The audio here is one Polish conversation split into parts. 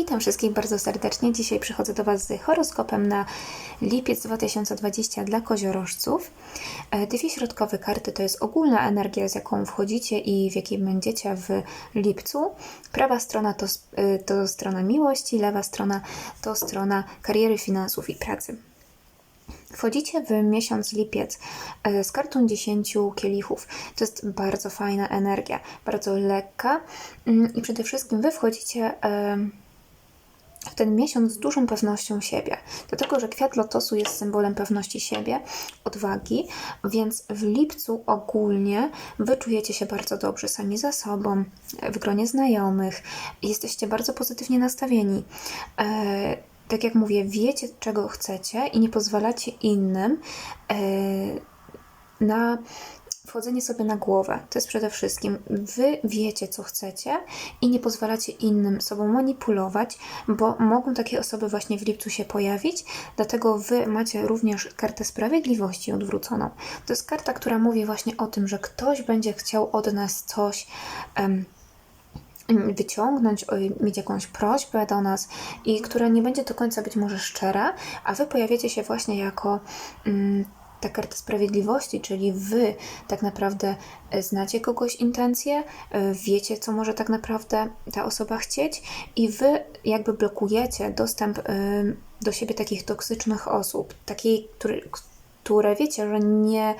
Witam wszystkich bardzo serdecznie. Dzisiaj przychodzę do Was z horoskopem na lipiec 2020 dla koziorożców. E, Dwie środkowe karty to jest ogólna energia, z jaką wchodzicie i w jakiej będziecie w lipcu. Prawa strona to, e, to strona miłości, lewa strona to strona kariery, finansów i pracy. Wchodzicie w miesiąc lipiec e, z kartą 10 kielichów. To jest bardzo fajna energia, bardzo lekka mm, i przede wszystkim wy wchodzicie w ten miesiąc z dużą pewnością siebie. Dlatego, że kwiat lotosu jest symbolem pewności siebie, odwagi, więc w lipcu ogólnie wy czujecie się bardzo dobrze sami ze sobą, w gronie znajomych, jesteście bardzo pozytywnie nastawieni. E, tak jak mówię, wiecie czego chcecie i nie pozwalacie innym e, na wchodzenie sobie na głowę. To jest przede wszystkim, wy wiecie, co chcecie i nie pozwalacie innym sobą manipulować, bo mogą takie osoby właśnie w lipcu się pojawić, dlatego wy macie również kartę sprawiedliwości odwróconą. To jest karta, która mówi właśnie o tym, że ktoś będzie chciał od nas coś. em, wyciągnąć, mieć jakąś prośbę do nas i która nie będzie do końca być może szczera, a wy pojawiacie się właśnie jako mm, ta karta sprawiedliwości, czyli wy tak naprawdę e, znacie kogoś intencje, e, wiecie, co może tak naprawdę ta osoba chcieć i wy jakby blokujecie dostęp e, do siebie takich toksycznych osób, takiej, który, które wiecie, że nie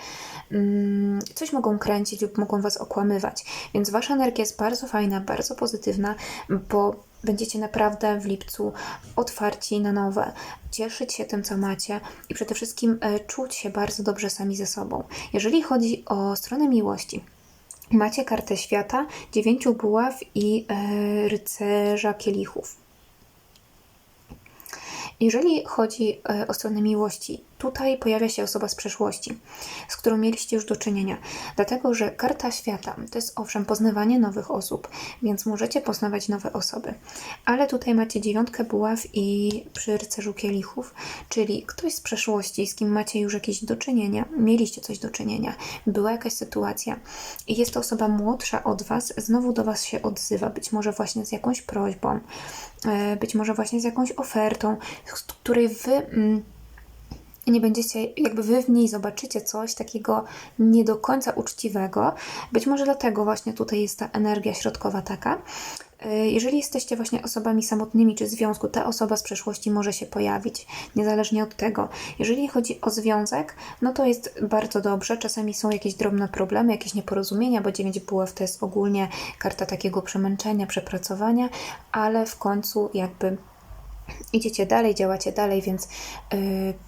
mm, coś mogą kręcić lub mogą was okłamywać. Więc wasza energia jest bardzo fajna, bardzo pozytywna, bo będziecie naprawdę w lipcu otwarci na nowe, cieszyć się tym, co macie i przede wszystkim e, czuć się bardzo dobrze sami ze sobą. Jeżeli chodzi o stronę miłości, macie kartę świata, dziewięciu buław i e, rycerza kielichów. Jeżeli chodzi e, o stronę miłości, tutaj pojawia się osoba z przeszłości, z którą mieliście już do czynienia. Dlatego, że karta świata to jest owszem poznawanie nowych osób, więc możecie poznawać nowe osoby. Ale tutaj macie dziewiątkę buław i przy rycerzu kielichów, czyli ktoś z przeszłości, z kim macie już jakieś do czynienia, mieliście coś do czynienia, była jakaś sytuacja i jest to osoba młodsza od Was, znowu do Was się odzywa, być może właśnie z jakąś prośbą, e, być może właśnie z jakąś ofertą, z której Wy. Nie będziecie, jakby wy w niej zobaczycie coś takiego nie do końca uczciwego. Być może dlatego właśnie tutaj jest ta energia środkowa taka. Y, Jeżeli jesteście właśnie osobami samotnymi czy związku, ta osoba z przeszłości może się pojawić, niezależnie od tego. Jeżeli chodzi o związek, no to jest bardzo dobrze. Czasami są jakieś drobne problemy, jakieś nieporozumienia, bo 9 buław to jest ogólnie karta takiego przemęczenia, przepracowania, ale w końcu jakby idziecie dalej, działacie dalej, więc yy,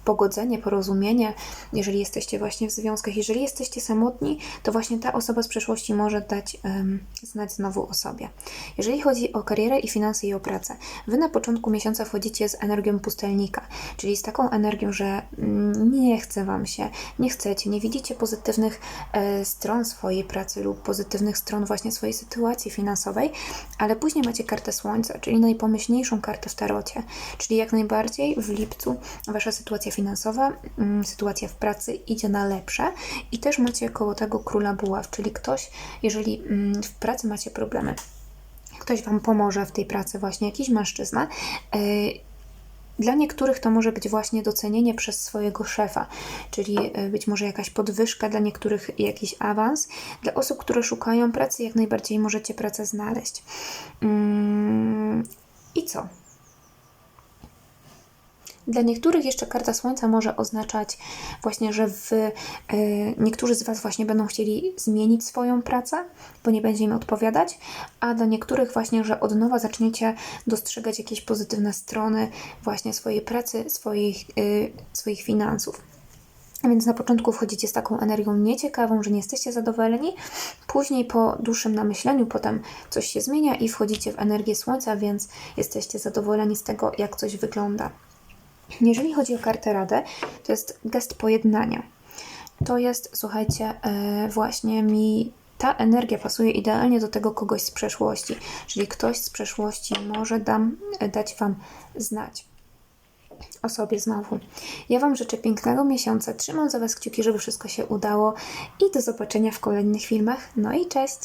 pogodzenie, porozumienie, jeżeli jesteście właśnie w związkach, jeżeli jesteście samotni, to właśnie ta osoba z przeszłości może dać ym, znać znowu o sobie. Jeżeli chodzi o karierę i finanse i o pracę, wy na początku miesiąca wchodzicie z energią pustelnika, czyli z taką energią, że mm, nie chce wam się, nie chcecie, nie widzicie pozytywnych e, stron swojej pracy lub pozytywnych stron właśnie swojej sytuacji finansowej, ale później macie kartę słońca, czyli najpomyślniejszą kartę w tarocie, czyli jak najbardziej w lipcu wasza sytuacja finansowa, mm, sytuacja w pracy idzie na lepsze i też macie koło tego króla buław, czyli ktoś, jeżeli mm, w pracy macie problemy, ktoś wam pomoże w tej pracy, właśnie jakiś mężczyzna. e, dla niektórych to może być właśnie docenienie przez swojego szefa, czyli e, być może jakaś podwyżka, dla niektórych jakiś awans. Dla osób, które szukają pracy, jak najbardziej możecie pracę znaleźć. Mm, I co? Dla niektórych jeszcze karta Słońca może oznaczać właśnie, że y, niektórzy z Was właśnie będą chcieli zmienić swoją pracę, bo nie będzie im odpowiadać, a dla niektórych właśnie, że od nowa zaczniecie dostrzegać jakieś pozytywne strony właśnie swojej pracy, swoich, y, swoich finansów. A Więc na początku wchodzicie z taką energią nieciekawą, że nie jesteście zadowoleni. Później po dłuższym namyśleniu potem coś się zmienia i wchodzicie w energię Słońca, więc jesteście zadowoleni z tego, jak coś wygląda. Jeżeli chodzi o kartę Radę, to jest gest pojednania. To jest, słuchajcie, e, właśnie mi ta energia pasuje idealnie do tego kogoś z przeszłości. Czyli ktoś z przeszłości może dam, e, dać Wam znać o sobie znowu. Ja Wam życzę pięknego miesiąca. Trzymam za Was kciuki, żeby wszystko się udało i do zobaczenia w kolejnych filmach. No i cześć!